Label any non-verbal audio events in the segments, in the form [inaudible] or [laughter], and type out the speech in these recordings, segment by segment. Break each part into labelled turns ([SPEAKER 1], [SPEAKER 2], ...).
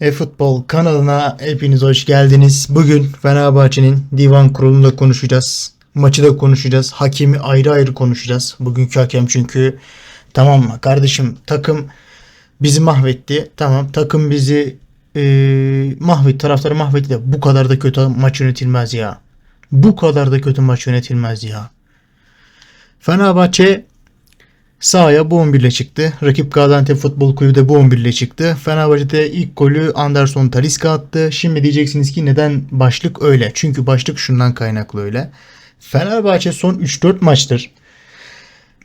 [SPEAKER 1] E-Futbol kanalına hepiniz hoş geldiniz. Bugün Fenerbahçe'nin divan kurulunda konuşacağız. Maçı da konuşacağız. Hakemi ayrı ayrı konuşacağız. Bugünkü hakem çünkü tamam mı kardeşim takım bizi mahvetti. Tamam takım bizi eee mahvetti. Taraftarı mahvetti de bu kadar da kötü maç yönetilmez ya. Bu kadar da kötü maç yönetilmez ya. Fenerbahçe Sahaya bu 11 ile çıktı. Rakip Gaziantep Futbol Kulübü de bu 11 ile çıktı. Fenerbahçe'de ilk golü Anderson Talisca attı. Şimdi diyeceksiniz ki neden başlık öyle? Çünkü başlık şundan kaynaklı öyle. Fenerbahçe son 3-4 maçtır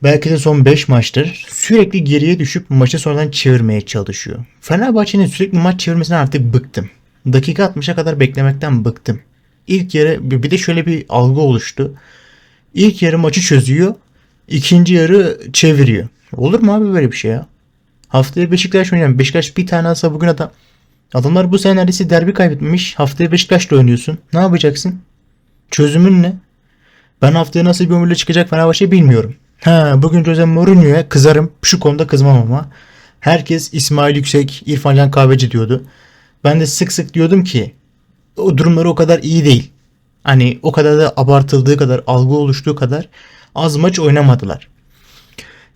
[SPEAKER 1] belki de son 5 maçtır sürekli geriye düşüp maçı sonradan çevirmeye çalışıyor. Fenerbahçe'nin sürekli maç çevirmesinden artık bıktım. Dakika 60'a kadar beklemekten bıktım. İlk yarı bir de şöyle bir algı oluştu. İlk yarı maçı çözüyor. İkinci yarı çeviriyor. Olur mu abi böyle bir şey ya? Haftaya Beşiktaş oynayacağım. Beşiktaş bir tane alsa bugün adam. Adamlar bu sene neredeyse derbi kaybetmiş. Haftaya Beşiktaş'la oynuyorsun. Ne yapacaksın? Çözümün ne? Ben haftaya nasıl bir ömürle çıkacak Fenerbahçe bilmiyorum. Ha, bugün Jose Mourinho'ya kızarım. Şu konuda kızmam ama. Herkes İsmail Yüksek, İrfan Can Kahveci diyordu. Ben de sık sık diyordum ki o durumları o kadar iyi değil. Hani o kadar da abartıldığı kadar, algı oluştuğu kadar az maç oynamadılar.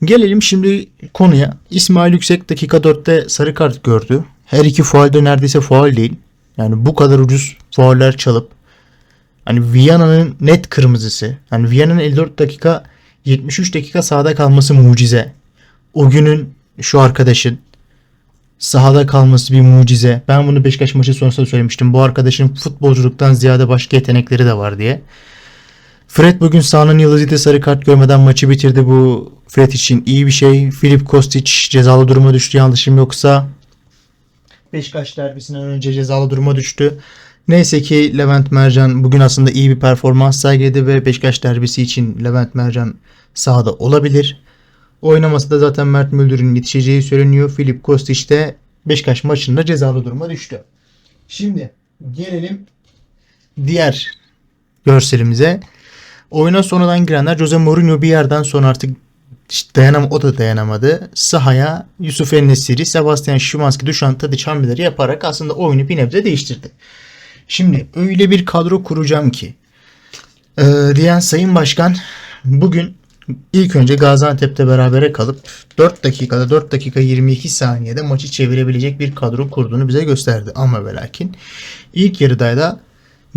[SPEAKER 1] Gelelim şimdi konuya. İsmail Yüksek dakika 4'te sarı kart gördü. Her iki faalde neredeyse faal değil. Yani bu kadar ucuz fauller çalıp hani Viyana'nın net kırmızısı. Hani Viyana'nın 54 dakika 73 dakika sahada kalması mucize. O günün şu arkadaşın sahada kalması bir mucize. Ben bunu Beşiktaş maçı sonrasında söylemiştim. Bu arkadaşın futbolculuktan ziyade başka yetenekleri de var diye. Fred bugün sahanın yıldızıydı sarı kart görmeden maçı bitirdi. Bu Fred için iyi bir şey. Filip Kostic cezalı duruma düştü yanlışım yoksa. Beşiktaş derbisinden önce cezalı duruma düştü. Neyse ki Levent Mercan bugün aslında iyi bir performans sergiledi ve Beşiktaş derbisi için Levent Mercan sahada olabilir. Oynaması da zaten Mert Müldür'ün yetişeceği söyleniyor. Filip Kostic de Beşiktaş maçında cezalı duruma düştü. Şimdi gelelim diğer görselimize. Oyuna sonradan girenler Jose Mourinho bir yerden sonra artık işte dayanam o da dayanamadı. Sahaya Yusuf Ennesiri, Sebastian Szymanski, Dušan Tadić hamleleri yaparak aslında oyunu bir nebze değiştirdi. Şimdi öyle bir kadro kuracağım ki e, diyen Sayın Başkan bugün ilk önce Gaziantep'te berabere kalıp 4 dakikada 4 dakika 22 saniyede maçı çevirebilecek bir kadro kurduğunu bize gösterdi. Ama ve lakin ilk yarıda da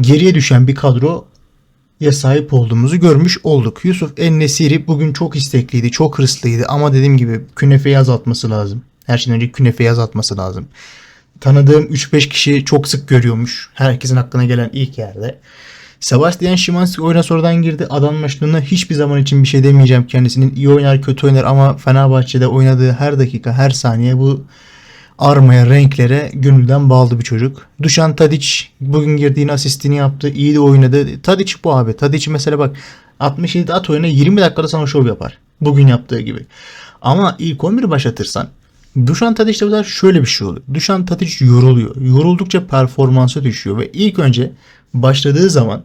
[SPEAKER 1] geriye düşen bir kadro ya sahip olduğumuzu görmüş olduk. Yusuf En-Nesiri bugün çok istekliydi, çok hırslıydı ama dediğim gibi künefeyi azaltması lazım. Her şeyden önce künefeyi azaltması lazım. Tanıdığım 3-5 kişi çok sık görüyormuş. Herkesin aklına gelen ilk yerde. Sebastian Szymanski oyuna sonradan girdi. Adam maçlarına hiçbir zaman için bir şey demeyeceğim kendisinin. iyi oynar kötü oynar ama Fenerbahçe'de oynadığı her dakika her saniye bu armaya renklere gönülden bağlı bir çocuk. Dušan Tadić bugün girdiğin asistini yaptı. iyi de oynadı. Tadić bu abi. Tadić mesela bak 67 at oyuna 20 dakikada sana şov yapar. Bugün yaptığı gibi. Ama ilk 11'i başlatırsan Dušan Tadić'te bu sefer şöyle bir şey oluyor. Dušan Tadić yoruluyor. Yoruldukça performansı düşüyor ve ilk önce başladığı zaman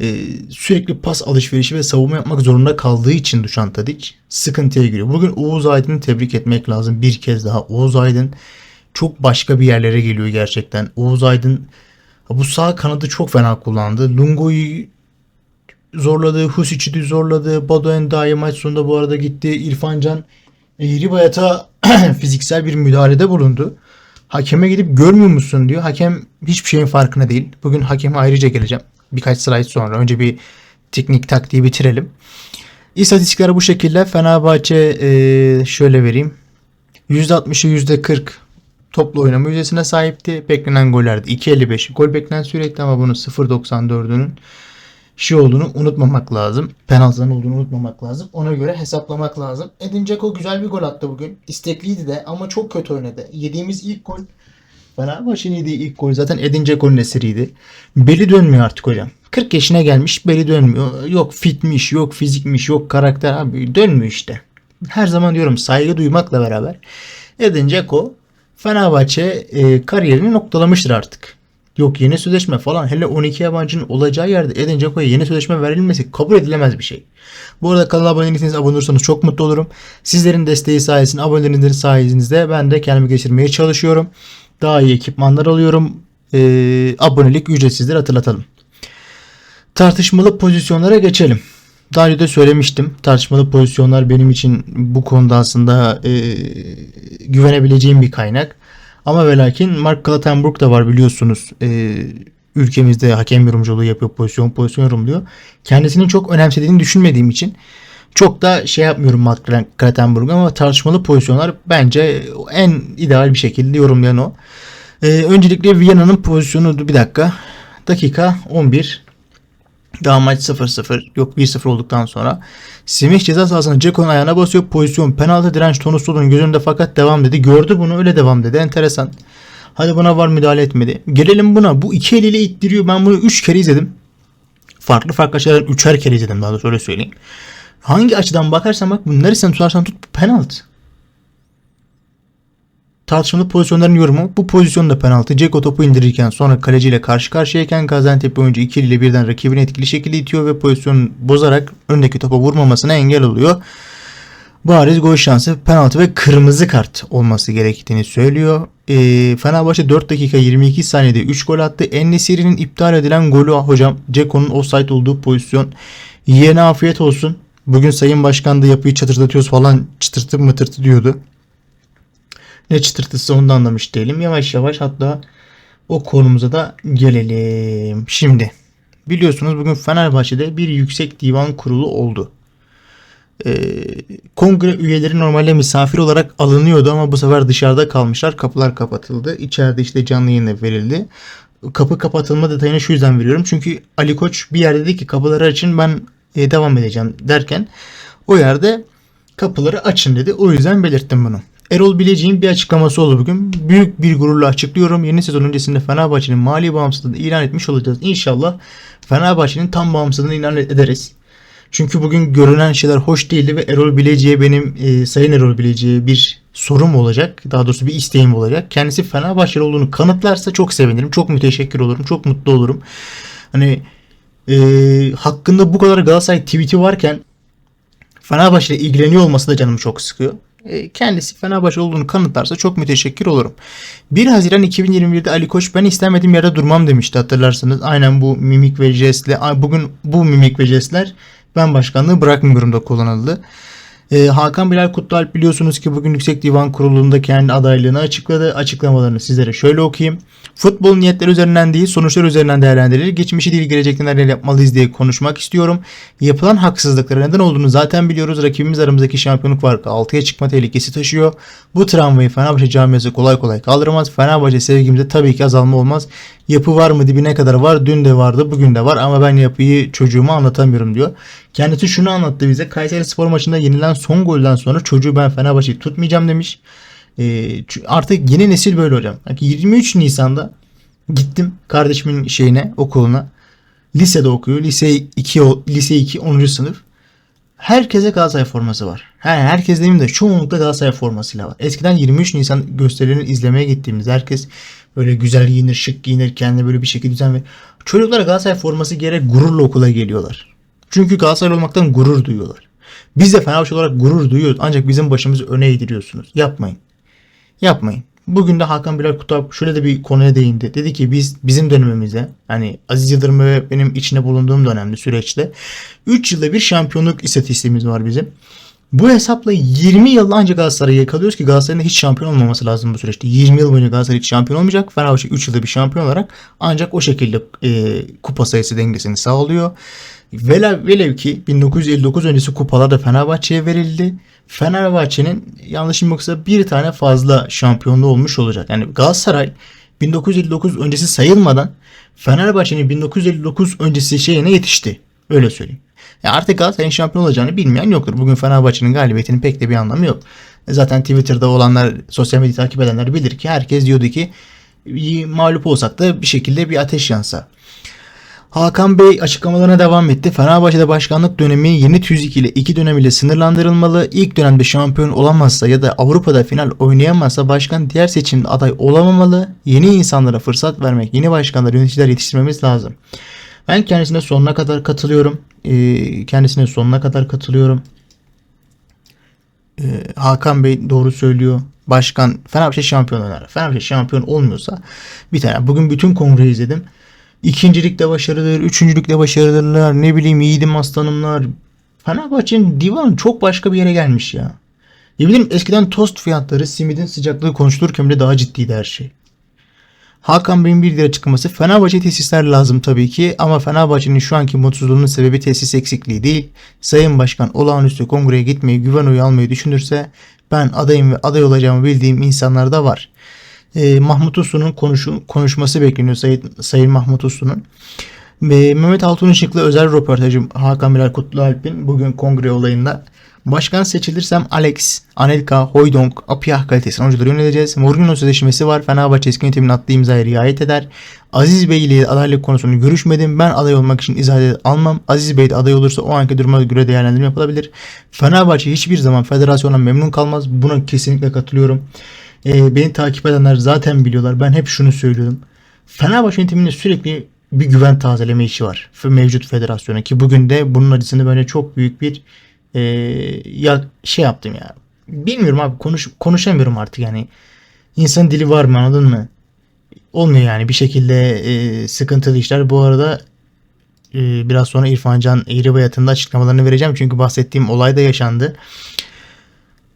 [SPEAKER 1] e, sürekli pas alışverişi ve savunma yapmak zorunda kaldığı için Dušan Tadić sıkıntıya giriyor. Bugün Oğuz Aydın'ı tebrik etmek lazım bir kez daha. Oğuz Aydın çok başka bir yerlere geliyor gerçekten. Oğuz Aydın bu sağ kanadı çok fena kullandı. Lungo'yu zorladı, Husic'i zorladı. Bado Endaye maç sonunda bu arada gitti. İrfan Can Eğri Bayat'a [clears throat] fiziksel bir müdahalede bulundu. Hakeme gidip görmüyor musun diyor. Hakem hiçbir şeyin farkında değil. Bugün hakeme ayrıca geleceğim. Birkaç slide sonra. Önce bir teknik taktiği bitirelim. İstatistikler bu şekilde. Fenerbahçe e, şöyle vereyim. %60'ı %40 toplu oynama yüzdesine sahipti. Beklenen gollerdi 2.55. Gol beklenen sürekli ama bunun 0.94'ünün şey olduğunu unutmamak lazım. Penaltıdan olduğunu unutmamak lazım. Ona göre hesaplamak lazım. Edin Dzeko güzel bir gol attı bugün. İstekliydi de ama çok kötü oynadı. Yediğimiz ilk gol Fenerbahçe'nin yediği ilk gol zaten Edin Dzeko'nun eseriydi. Beli dönmüyor artık hocam. 40 yaşına gelmiş beli dönmüyor. Yok fitmiş, yok fizikmiş, yok karakter abi dönmüyor işte. Her zaman diyorum saygı duymakla beraber Edin Dzeko Fenerbahçe e, kariyerini noktalamıştır artık. Yok yeni sözleşme falan hele 12 yabancının olacağı yerde Edin Dzeko'ya yeni sözleşme verilmesi kabul edilemez bir şey. Bu arada kanala abone değilseniz abone olursanız çok mutlu olurum. Sizlerin desteği sayesinde abonelerinizin sayenizde ben de kendimi geçirmeye çalışıyorum. Daha iyi ekipmanlar alıyorum. Ee, abonelik ücretsizdir hatırlatalım. Tartışmalı pozisyonlara geçelim. Daha önce de söylemiştim. Tartışmalı pozisyonlar benim için bu konuda aslında e, güvenebileceğim bir kaynak. Ama ve lakin Mark Klatenburg da var biliyorsunuz. E, ülkemizde hakem yorumculuğu yapıyor, pozisyon pozisyon yorumluyor. Kendisinin çok önemsediğini düşünmediğim için çok da şey yapmıyorum Mark Klatenburg ama tartışmalı pozisyonlar bence en ideal bir şekilde yorumlayan o. E, öncelikle Viyana'nın pozisyonu bir dakika. Dakika 11 daha maç 0-0 yok 1-0 olduktan sonra Semih ceza sahasına Ceko'nun ayağına basıyor. Pozisyon penaltı direnç Tonu Sol'un gözünde fakat devam dedi. Gördü bunu öyle devam dedi. Enteresan. Hadi buna var müdahale etmedi. Gelelim buna. Bu iki eliyle ittiriyor. Ben bunu 3 kere izledim. Farklı farklı açılardan 3'er kere izledim daha doğrusu öyle söyleyeyim. Hangi açıdan bakarsan bak sen tutarsan tut penaltı tartışmalı pozisyonların yorumu bu pozisyonda penaltı. Ceko topu indirirken sonra kaleciyle karşı karşıyayken Gaziantep oyuncu ikiliyle birden rakibini etkili şekilde itiyor ve pozisyonu bozarak öndeki topa vurmamasına engel oluyor. Bariz gol şansı penaltı ve kırmızı kart olması gerektiğini söylüyor. E, Fenerbahçe 4 dakika 22 saniyede 3 gol attı. Ennesiri'nin iptal edilen golü hocam Ceko'nun offside olduğu pozisyon. Yine afiyet olsun. Bugün Sayın Başkan da yapıyı çatırdatıyoruz falan çıtırtı mıtırtı diyordu. Ne çıtırtısı onu da anlamış değilim. Yavaş yavaş hatta o konumuza da gelelim. Şimdi biliyorsunuz bugün Fenerbahçe'de bir yüksek divan kurulu oldu. Ee, kongre üyeleri normalde misafir olarak alınıyordu ama bu sefer dışarıda kalmışlar. Kapılar kapatıldı. İçeride işte canlı yayına verildi. Kapı kapatılma detayını şu yüzden veriyorum. Çünkü Ali Koç bir yerde dedi ki kapıları açın ben e, devam edeceğim derken o yerde kapıları açın dedi. O yüzden belirttim bunu. Erol Bilecik'in bir açıklaması oldu bugün. Büyük bir gururla açıklıyorum. Yeni sezon öncesinde Fenerbahçe'nin mali bağımsızlığını ilan etmiş olacağız. İnşallah Fenerbahçe'nin tam bağımsızlığını ilan ederiz. Çünkü bugün görünen şeyler hoş değildi ve Erol Bilecik'e benim e, Sayın Erol Bilecik'e bir sorum olacak. Daha doğrusu bir isteğim olacak. Kendisi Fenerbahçeli olduğunu kanıtlarsa çok sevinirim. Çok müteşekkir olurum. Çok mutlu olurum. Hani e, hakkında bu kadar Galatasaray tweet'i varken Fenerbahçe ile ilgileniyor olması da canımı çok sıkıyor. E, kendisi Fenerbahçe olduğunu kanıtlarsa çok müteşekkir olurum. 1 Haziran 2021'de Ali Koç ben istemediğim yerde durmam demişti hatırlarsanız. Aynen bu mimik ve jestle bugün bu mimik ve jestler ben başkanlığı bırakmıyorum da kullanıldı. Ee, Hakan Bilal Kutlualp biliyorsunuz ki bugün Yüksek Divan Kurulu'nda kendi adaylığını açıkladı. Açıklamalarını sizlere şöyle okuyayım. Futbol niyetler üzerinden değil sonuçlar üzerinden değerlendirilir. Geçmişi değil gelecekte neler yapmalıyız diye konuşmak istiyorum. Yapılan haksızlıklara neden olduğunu zaten biliyoruz. Rakibimiz aramızdaki şampiyonluk farkı 6'ya çıkma tehlikesi taşıyor. Bu travmayı Fenerbahçe camiası kolay kolay kaldıramaz. Fenerbahçe sevgimizde tabii ki azalma olmaz. Yapı var mı dibine kadar var. Dün de vardı bugün de var ama ben yapıyı çocuğuma anlatamıyorum diyor. Kendisi şunu anlattı bize. Kayseri Spor maçında yenilen son golden sonra çocuğu ben Fenerbahçe'yi tutmayacağım demiş. E, artık yeni nesil böyle hocam. 23 Nisan'da gittim kardeşimin şeyine okuluna. Lisede okuyor. Lise 2 lise 2 10. sınıf. Herkese Galatasaray forması var. Her, herkes demeyeyim de çoğunlukla Galatasaray formasıyla var. Eskiden 23 Nisan gösterilerini izlemeye gittiğimiz herkes böyle güzel giyinir, şık giyinir, kendine böyle bir şekilde düzen ve çocuklar Galatasaray forması gerek gururla okula geliyorlar. Çünkü Galatasaray olmaktan gurur duyuyorlar. Biz de Fenerbahçe olarak gurur duyuyoruz ancak bizim başımızı öne eğdiriyorsunuz. Yapmayın. Yapmayın. Bugün de Hakan Bilal Kutap şöyle de bir konuya değindi. Dedi ki biz bizim dönemimizde hani Aziz Yıldırım ve benim içinde bulunduğum dönemde süreçte 3 yılda bir şampiyonluk istatistiğimiz var bizim. Bu hesapla 20 yıl ancak Galatasaray'ı yakalıyoruz ki Galatasaray'ın hiç şampiyon olmaması lazım bu süreçte. 20 yıl boyunca Galatasaray hiç şampiyon olmayacak. Fenerbahçe 3 yılda bir şampiyon olarak ancak o şekilde e, kupa sayısı dengesini sağlıyor. Velev, velev ki 1959 öncesi kupalar da Fenerbahçe'ye verildi. Fenerbahçe'nin yanlışım yoksa bir tane fazla şampiyonluğu olmuş olacak. Yani Galatasaray 1959 öncesi sayılmadan Fenerbahçe'nin 1959 öncesi şeyine yetişti. Öyle söyleyeyim. Ya artık Galatasaray'ın şampiyon olacağını bilmeyen yoktur. Bugün Fenerbahçe'nin galibiyetinin pek de bir anlamı yok. Zaten Twitter'da olanlar, sosyal medya takip edenler bilir ki herkes diyordu ki mağlup olsak da bir şekilde bir ateş yansa. Hakan Bey açıklamalarına devam etti. Fenerbahçe'de başkanlık dönemi yeni tüzük ile iki dönem ile sınırlandırılmalı. İlk dönemde şampiyon olamazsa ya da Avrupa'da final oynayamazsa başkan diğer seçimde aday olamamalı. Yeni insanlara fırsat vermek, yeni başkanlar, yöneticiler yetiştirmemiz lazım. Ben kendisine sonuna kadar katılıyorum. Ee, kendisine sonuna kadar katılıyorum. Ee, Hakan Bey doğru söylüyor. başkan Fenerbahçe şampiyon oynar. Fenerbahçe şampiyon olmuyorsa bir tane. Bugün bütün kongreyi izledim. İkincilikte başarılıdır, üçüncülükte başarılılar, ne bileyim yiğidim aslanımlar. Fenerbahçe'nin divanı çok başka bir yere gelmiş ya. Ne bileyim eskiden tost fiyatları, simidin sıcaklığı konuşulurken bile daha ciddiydi her şey. Hakan Bey'in bir lira çıkması Fenerbahçe tesisler lazım tabii ki ama Fenerbahçe'nin şu anki mutsuzluğunun sebebi tesis eksikliği değil. Sayın Başkan olağanüstü kongreye gitmeyi, güven oyu almayı düşünürse ben adayım ve aday olacağımı bildiğim insanlar da var. Ee, Mahmut Uslu'nun konuşması bekleniyor Sayın, Sayın Mahmut Uslu'nun. Ve Mehmet Altun Işık'la özel röportajım Hakan Bilal Kutlualp'in bugün kongre olayında Başkan seçilirsem Alex, Anelka, Hoydonk, Apiyah kalitesinin oyuncuları yöneleceğiz. Mourinho sözleşmesi var. Fenerbahçe eski yönetimin attığı imzaya riayet eder. Aziz Bey ile adaylık konusunu görüşmedim. Ben aday olmak için izah almam. Aziz Bey de aday olursa o anki duruma göre değerlendirme yapılabilir. Fenerbahçe hiçbir zaman federasyondan memnun kalmaz. Buna kesinlikle katılıyorum. Ee, beni takip edenler zaten biliyorlar. Ben hep şunu söylüyorum. Fenerbahçe yönetiminde sürekli bir güven tazeleme işi var. Mevcut federasyona ki bugün de bunun acısını böyle çok büyük bir e, ya şey yaptım ya. Bilmiyorum abi konuş konuşamıyorum artık yani. İnsan dili var mı anladın mı? Olmuyor yani bir şekilde e, sıkıntılı işler. Bu arada e, biraz sonra İrfan Can Eğribayat'ın da açıklamalarını vereceğim. Çünkü bahsettiğim olay da yaşandı.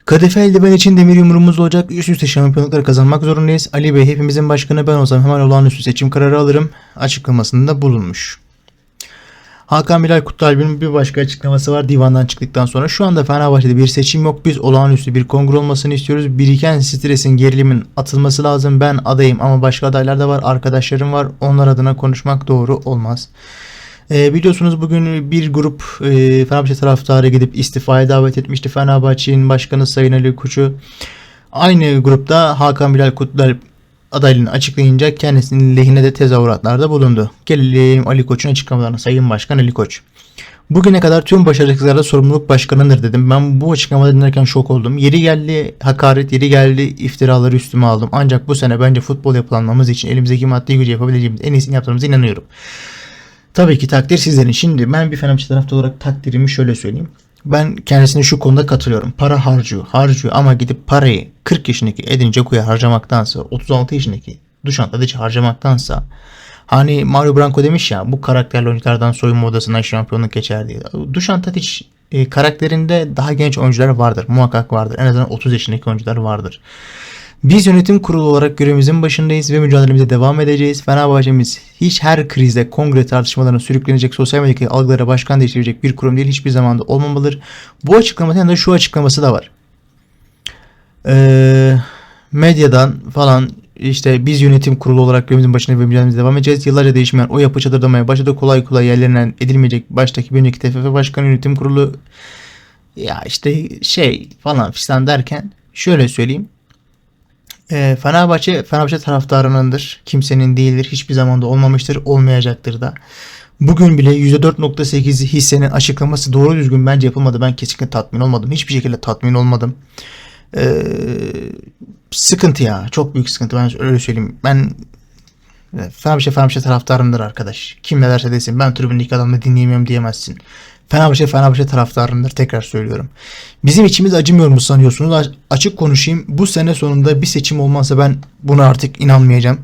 [SPEAKER 1] Kadife eldiven için demir yumruğumuz olacak. Üst üste şampiyonlukları kazanmak zorundayız. Ali Bey hepimizin başkanı ben olsam hemen olağanüstü seçim kararı alırım. Açıklamasında bulunmuş. Hakan Bilal Kutlualp'in bir başka açıklaması var divandan çıktıktan sonra. Şu anda Fenerbahçe'de bir seçim yok. Biz olağanüstü bir kongre olmasını istiyoruz. Biriken stresin, gerilimin atılması lazım. Ben adayım ama başka adaylar da var. Arkadaşlarım var. Onlar adına konuşmak doğru olmaz. E, biliyorsunuz bugün bir grup e, Fenerbahçe taraftarı gidip istifaya davet etmişti. Fenerbahçe'nin başkanı Sayın Ali Koç'u. Aynı grupta Hakan Bilal Kutlualp adaylığını açıklayınca kendisinin lehine de tezahüratlarda bulundu. Gelelim Ali Koç'un açıklamalarına Sayın Başkan Ali Koç. Bugüne kadar tüm başarısızlıklarda sorumluluk başkanıdır dedim. Ben bu açıklamaları dinlerken şok oldum. Yeri geldi hakaret, yeri geldi iftiraları üstüme aldım. Ancak bu sene bence futbol yapılanmamız için elimizdeki maddi gücü yapabileceğimiz en iyisini yaptığımıza inanıyorum. Tabii ki takdir sizlerin. Şimdi ben bir Fenerbahçe tarafta olarak takdirimi şöyle söyleyeyim. Ben kendisine şu konuda katılıyorum. Para harcıyor, harcıyor ama gidip parayı 40 yaşındaki Edin Dzeko'ya harcamaktansa, 36 yaşındaki Dušan Tadić'e harcamaktansa hani Mario Branco demiş ya bu karakterli oyunculardan soyunma odasına şampiyonluk geçer diye. Dušan Tadić e, karakterinde daha genç oyuncular vardır. Muhakkak vardır. En azından 30 yaşındaki oyuncular vardır. Biz yönetim kurulu olarak görevimizin başındayız ve mücadelemize devam edeceğiz. Fenerbahçe'miz hiç her krizde kongre tartışmalarına sürüklenecek, sosyal medyadaki algılara başkan değiştirecek bir kurum değil. Hiçbir zamanda olmamalıdır. Bu açıklamanın yanında şu açıklaması da var. Ee, medyadan falan işte biz yönetim kurulu olarak görevimizin başında ve mücadelemize devam edeceğiz. Yıllarca değişmeyen o yapı çadırlamaya başladı. Kolay kolay yerlerinden edilmeyecek baştaki bir önceki TFF Başkanı Yönetim Kurulu ya işte şey falan fistan derken şöyle söyleyeyim. E, Fenerbahçe Fenerbahçe taraftarınındır. Kimsenin değildir. Hiçbir zamanda olmamıştır. Olmayacaktır da. Bugün bile %4.8 hissenin açıklaması doğru düzgün bence yapılmadı. Ben kesinlikle tatmin olmadım. Hiçbir şekilde tatmin olmadım. Ee, sıkıntı ya. Çok büyük sıkıntı. Ben öyle söyleyeyim. Ben Fenerbahçe Fenerbahçe taraftarımdır arkadaş. Kim ne derse desin. Ben tribündeki adamı dinleyemiyorum diyemezsin. Fenerbahçe Fenerbahçe taraftarındır tekrar söylüyorum. Bizim içimiz acımıyor mu sanıyorsunuz? Açık konuşayım. Bu sene sonunda bir seçim olmazsa ben buna artık inanmayacağım.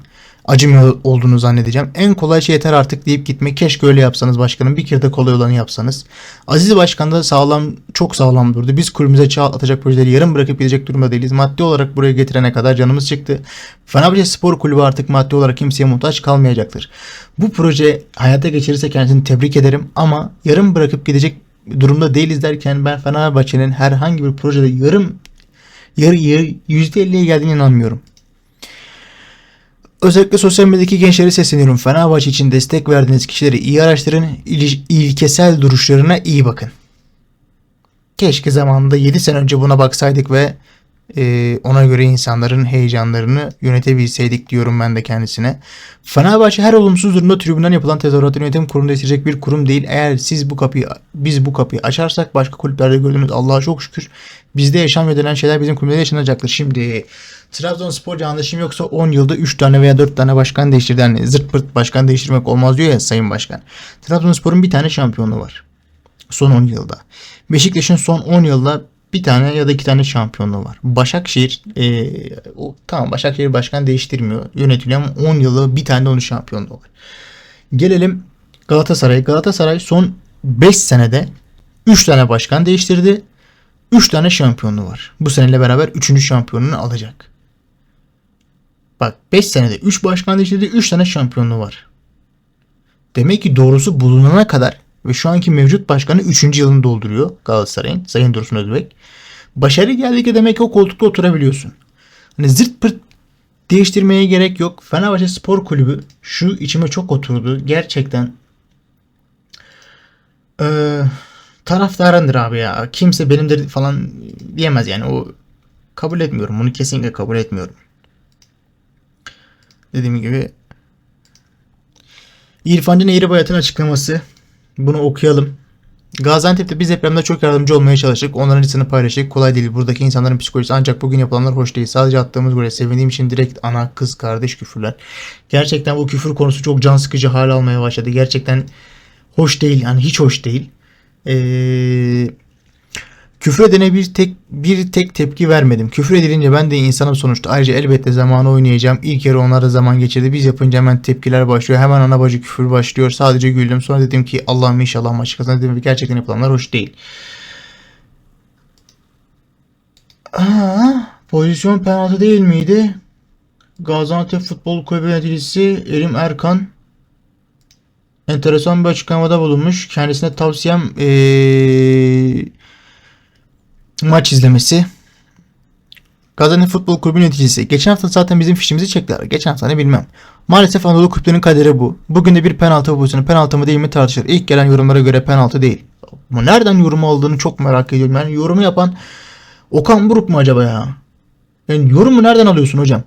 [SPEAKER 1] Acımıyor olduğunu zannedeceğim. En kolay şey yeter artık deyip gitmek. Keşke öyle yapsanız başkanım. Bir kere de kolay olanı yapsanız. Aziz Başkan da sağlam, çok sağlam durdu. Biz kulübümüze çağ atacak projeleri yarım bırakıp gidecek durumda değiliz. Maddi olarak buraya getirene kadar canımız çıktı. Fenerbahçe Spor Kulübü artık maddi olarak kimseye muhtaç kalmayacaktır. Bu proje hayata geçirirse kendisini tebrik ederim ama yarım bırakıp gidecek durumda değiliz derken ben Fenerbahçe'nin herhangi bir projede yarım yarı yarı %50'ye geldiğine inanmıyorum. Özellikle sosyal medyadaki gençlere sesleniyorum. Fenerbahçe için destek verdiğiniz kişileri iyi araştırın. İl- ilkesel duruşlarına iyi bakın. Keşke zamanında 7 sene önce buna baksaydık ve e, ona göre insanların heyecanlarını yönetebilseydik diyorum ben de kendisine. Fenerbahçe her olumsuz durumda tribünden yapılan tezahüratı yönetim kurulunda isteyecek bir kurum değil. Eğer siz bu kapıyı biz bu kapıyı açarsak başka kulüplerde gördüğünüz Allah'a çok şükür bizde yaşanmıyor denen şeyler bizim kulüpte yaşanacaktır. Şimdi Trabzonspor yanlışım yoksa 10 yılda 3 tane veya 4 tane başkan değiştirdi. Yani zırt pırt başkan değiştirmek olmaz diyor ya Sayın Başkan. Trabzonspor'un bir tane şampiyonu var. Son 10 yılda. Beşiktaş'ın son 10 yılda bir tane ya da iki tane şampiyonluğu var. Başakşehir e, o, tamam Başakşehir başkan değiştirmiyor. Yönetiliyor ama 10 yılı bir tane de onun şampiyonluğu var. Gelelim Galatasaray. Galatasaray son 5 senede 3 tane başkan değiştirdi. 3 tane şampiyonluğu var. Bu seneyle beraber 3. şampiyonunu alacak. Bak 5 senede 3 başkan değiştirdi 3 tane şampiyonluğu var. Demek ki doğrusu bulunana kadar ve şu anki mevcut başkanı 3. yılını dolduruyor Galatasaray'ın Sayın Dursun Özbek. Başarı geldikçe demek ki o koltukta oturabiliyorsun. Hani zırt pırt değiştirmeye gerek yok. Fenerbahçe Spor Kulübü şu içime çok oturdu. Gerçekten ee, taraftarındır abi ya. Kimse benimdir falan diyemez yani. O kabul etmiyorum. Bunu kesinlikle kabul etmiyorum. Dediğim gibi İrfan Can Eğribayat'ın açıklaması. Bunu okuyalım. Gaziantep'te biz depremde çok yardımcı olmaya çalıştık. Onların acısını paylaştık. Kolay değil. Buradaki insanların psikolojisi ancak bugün yapılanlar hoş değil. Sadece attığımız gole sevindiğim için direkt ana, kız, kardeş küfürler. Gerçekten bu küfür konusu çok can sıkıcı hale almaya başladı. Gerçekten hoş değil. Yani hiç hoş değil. Eee Küfür edene bir tek bir tek tepki vermedim. Küfür edilince ben de insanım sonuçta. Ayrıca elbette zamanı oynayacağım. İlk yarı onlar da zaman geçirdi. Biz yapınca hemen tepkiler başlıyor. Hemen ana bacı küfür başlıyor. Sadece güldüm. Sonra dedim ki Allah'ım inşallah maçı kazanır. Dedim gerçekten yapılanlar hoş değil. Aa, pozisyon penaltı değil miydi? Gaziantep Futbol Kulübü yöneticisi Erim Erkan enteresan bir açıklamada bulunmuş. Kendisine tavsiyem ee, maç izlemesi. Gaziantep Futbol Kulübü neticesi. Geçen hafta zaten bizim fişimizi çektiler. Geçen hafta ne bilmem. Maalesef Anadolu kulüplerinin kaderi bu. Bugün de bir penaltı pozisyonu penaltı mı değil mi tartışılır. İlk gelen yorumlara göre penaltı değil. Ama nereden yorum aldığını çok merak ediyorum. Yani yorumu yapan Okan Buruk mu acaba ya? Yani yorumu nereden alıyorsun hocam?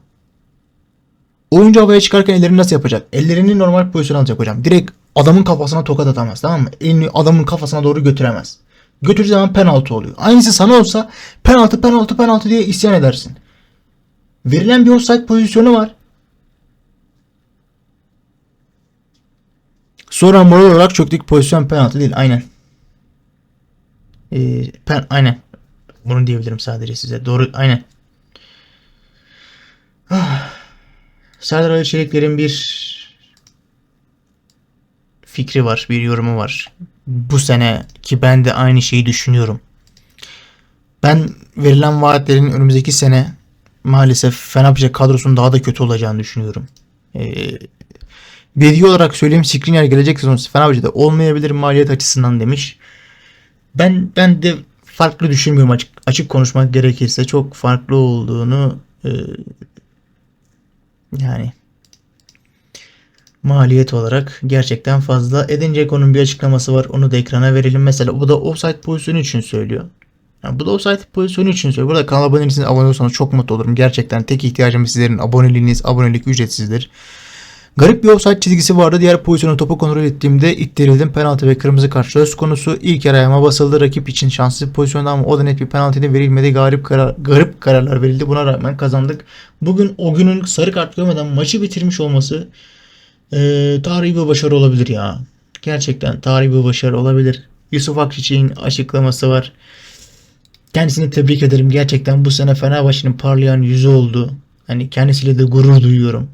[SPEAKER 1] Oyuncu havaya çıkarken ellerini nasıl yapacak? Ellerini normal pozisyon alacak hocam. Direkt adamın kafasına tokat atamaz tamam mı? Elini adamın kafasına doğru götüremez. Götürdüğü zaman penaltı oluyor. Aynısı sana olsa penaltı penaltı penaltı diye isyan edersin. Verilen bir offside pozisyonu var. Sonra moral olarak çöktük pozisyon penaltı değil. Aynen. Ee, pen, aynen. Bunu diyebilirim sadece size. Doğru. Aynen. Ah. Serdar Ali Çelikler'in bir fikri var, bir yorumu var. Bu sene ki ben de aynı şeyi düşünüyorum. Ben verilen vaatlerin önümüzdeki sene maalesef Fenerbahçe kadrosunun daha da kötü olacağını düşünüyorum. Ee, olarak söyleyeyim Skriniar gelecek sezon Fenerbahçe'de olmayabilir maliyet açısından demiş. Ben ben de farklı düşünmüyorum açık, açık konuşmak gerekirse çok farklı olduğunu e, yani maliyet olarak gerçekten fazla. Edin Dzeko'nun bir açıklaması var. Onu da ekrana verelim. Mesela bu da offside pozisyonu için söylüyor. Yani bu da offside pozisyonu için söylüyor. Burada kanala abone değilseniz abone olursanız çok mutlu olurum. Gerçekten tek ihtiyacım sizlerin aboneliğiniz. Abonelik ücretsizdir. Garip bir offside çizgisi vardı. Diğer pozisyonu topu kontrol ettiğimde ittirildim. Penaltı ve kırmızı kart söz konusu. İlk yarı ayağıma basıldı. Rakip için şanslı bir pozisyonda ama o da net bir penaltıydı. Verilmedi. Garip, karar, garip kararlar verildi. Buna rağmen kazandık. Bugün o günün sarı kart görmeden maçı bitirmiş olması e, tarihi bir başarı olabilir ya. Gerçekten tarihi bir başarı olabilir. Yusuf Akçiçek'in açıklaması var. Kendisini tebrik ederim. Gerçekten bu sene Fenerbahçe'nin parlayan yüzü oldu. Hani kendisiyle de gurur duyuyorum.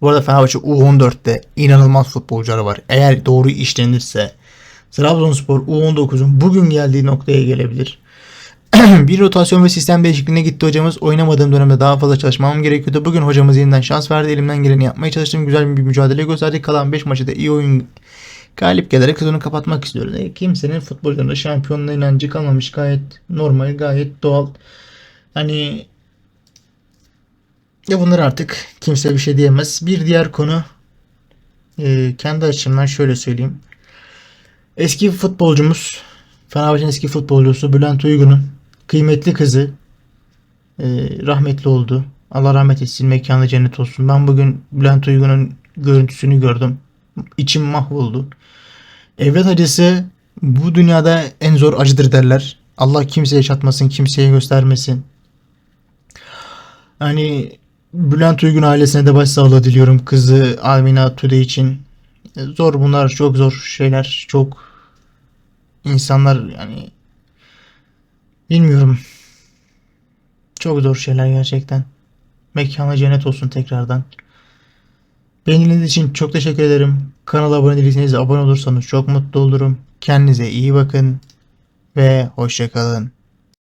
[SPEAKER 1] Bu arada Fenerbahçe U14'te inanılmaz futbolcuları var. Eğer doğru işlenirse Trabzonspor U19'un bugün geldiği noktaya gelebilir. [clears throat] bir rotasyon ve sistem değişikliğine gitti hocamız. Oynamadığım dönemde daha fazla çalışmam gerekiyordu. Bugün hocamız yeniden şans verdi. Elimden geleni yapmaya çalıştım. Güzel bir mücadele gösterdik. Kalan 5 maçı da iyi oyun galip gelerek sezonu kapatmak istiyoruz. E, kimsenin futbolcularında şampiyonluğa inancı kalmamış. Gayet normal, gayet doğal. Hani ya bunlar artık kimse bir şey diyemez. Bir diğer konu e, kendi açımdan şöyle söyleyeyim. Eski futbolcumuz Fenerbahçe'nin eski futbolcusu Bülent Uygun'un kıymetli kızı e, rahmetli oldu. Allah rahmet etsin mekanı cennet olsun. Ben bugün Bülent Uygun'un görüntüsünü gördüm. İçim mahvoldu. Evlat acısı bu dünyada en zor acıdır derler. Allah kimseye yaşatmasın, kimseye göstermesin. Hani Bülent Uygun ailesine de başsağlığı diliyorum. Kızı Almina Tude için. Zor bunlar çok zor şeyler. Çok insanlar yani Bilmiyorum. Çok zor şeyler gerçekten. Mekanı cennet olsun tekrardan. Beğendiğiniz için çok teşekkür ederim. Kanala abone değilseniz abone olursanız çok mutlu olurum. Kendinize iyi bakın ve hoşçakalın.